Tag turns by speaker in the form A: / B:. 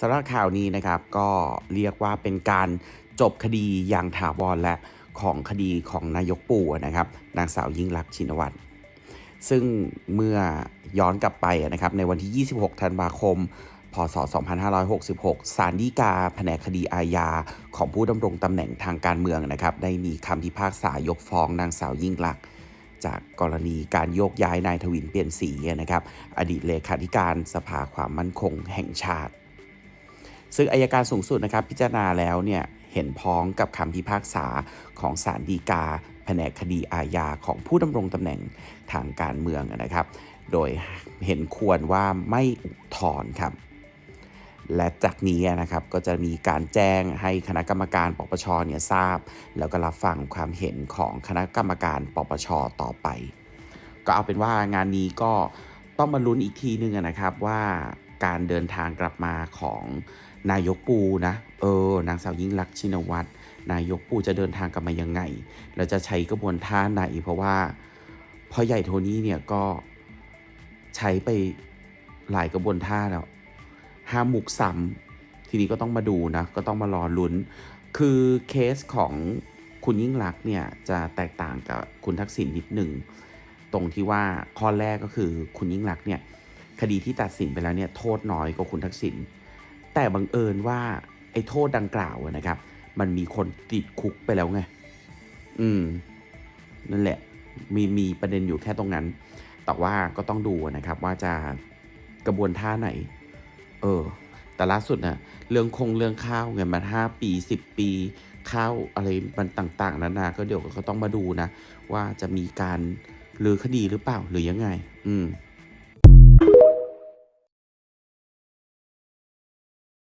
A: สำหรับข่าวนี้นะครับก็เรียกว่าเป็นการจบคดีอย่างถาวรและของคดีของนายกปู่นะครับนางสาวยิ่งลักชินวัตรซึ่งเมื่อย้อนกลับไปนะครับในวันที่ 26 ธันวาคม พศ 2566 ศาลฎีกาแผนกคดีอาญาของผู้ดำรงตำแหน่งทางการเมืองนะครับได้มีคำพิพากษายกฟ้องนางสาวยิ่งลักษณ์จากกรณีการโยกย้ายนายทวินเปลี่ยนสีนะครับ อดีตเลขาธิการสภาความมั่นคงแห่งชาติ ซึ่งอายการสูงสุดนะครับพิจารณาแล้วเนี่ยเห็นพ้องกับคำพิพากษาของศาลฎีกา แผนกคดีอาญาของผู้ดำรงตำแหน่งทางการเมืองนะครับ โดยเห็นควรว่าไม่อุทธรณ์ครับ และจากนี้นะครับก็จะมีการแจ้งให้คณะกรรมการปปชเนี่ยทราบ แล้วก็รับฟังความเห็นของคณะกรรมการปปชต่อไป ก็เอาเป็นว่างานนี้ก็ต้องมาลุ้นอีกทีนึงนะครับว่า การเดินทางกลับมาของนายกปูนะ เออ นางสาวยิ่งลักษณ์ชินวัตร นายกปูจะเดินทางกลับมายังไงแล้วจะใช้กระบวนท่าไหน เพราะว่าพ่อใหญ่โทนี่เนี่ยก็ใช้ไปหลายกระบวนท่าแล้วห้ามุกซ้ำทีนี้ก็ต้องมาดูนะ ก็ต้องมารอลุ้น คือเคสของคุณยิ่งรักษณ์เนี่ยจะแตกต่างกับคุณทักษิณนิดหนึ่ง ตรงที่ว่าข้อแรกก็คือคุณยิ่งรักษณ์เนี่ย คดีที่ตัดสินไปแล้วเนี่ยโทษน้อยกว่าคุณทักษิณแต่บังเอิญว่าไอ้โทษดังกล่าวนะครับ มันมีคนติดคุกไปแล้วไง อืม นั่นแหละ มีมีประเด็นอยู่แค่ตรงนั้น แต่ว่าก็ต้องดูนะครับว่าจะกระบวนท่าไหน เออ แต่ล่าสุดนะเรื่องคงเรื่องข้าวไงมันห้าปีสิบปีข้าวอะไรมันต่าง ๆนานาก็เดี๋ยวก็ต้องมาดูนะ ว่าจะมีการลือคดีหรือเปล่าหรือยังไง อืม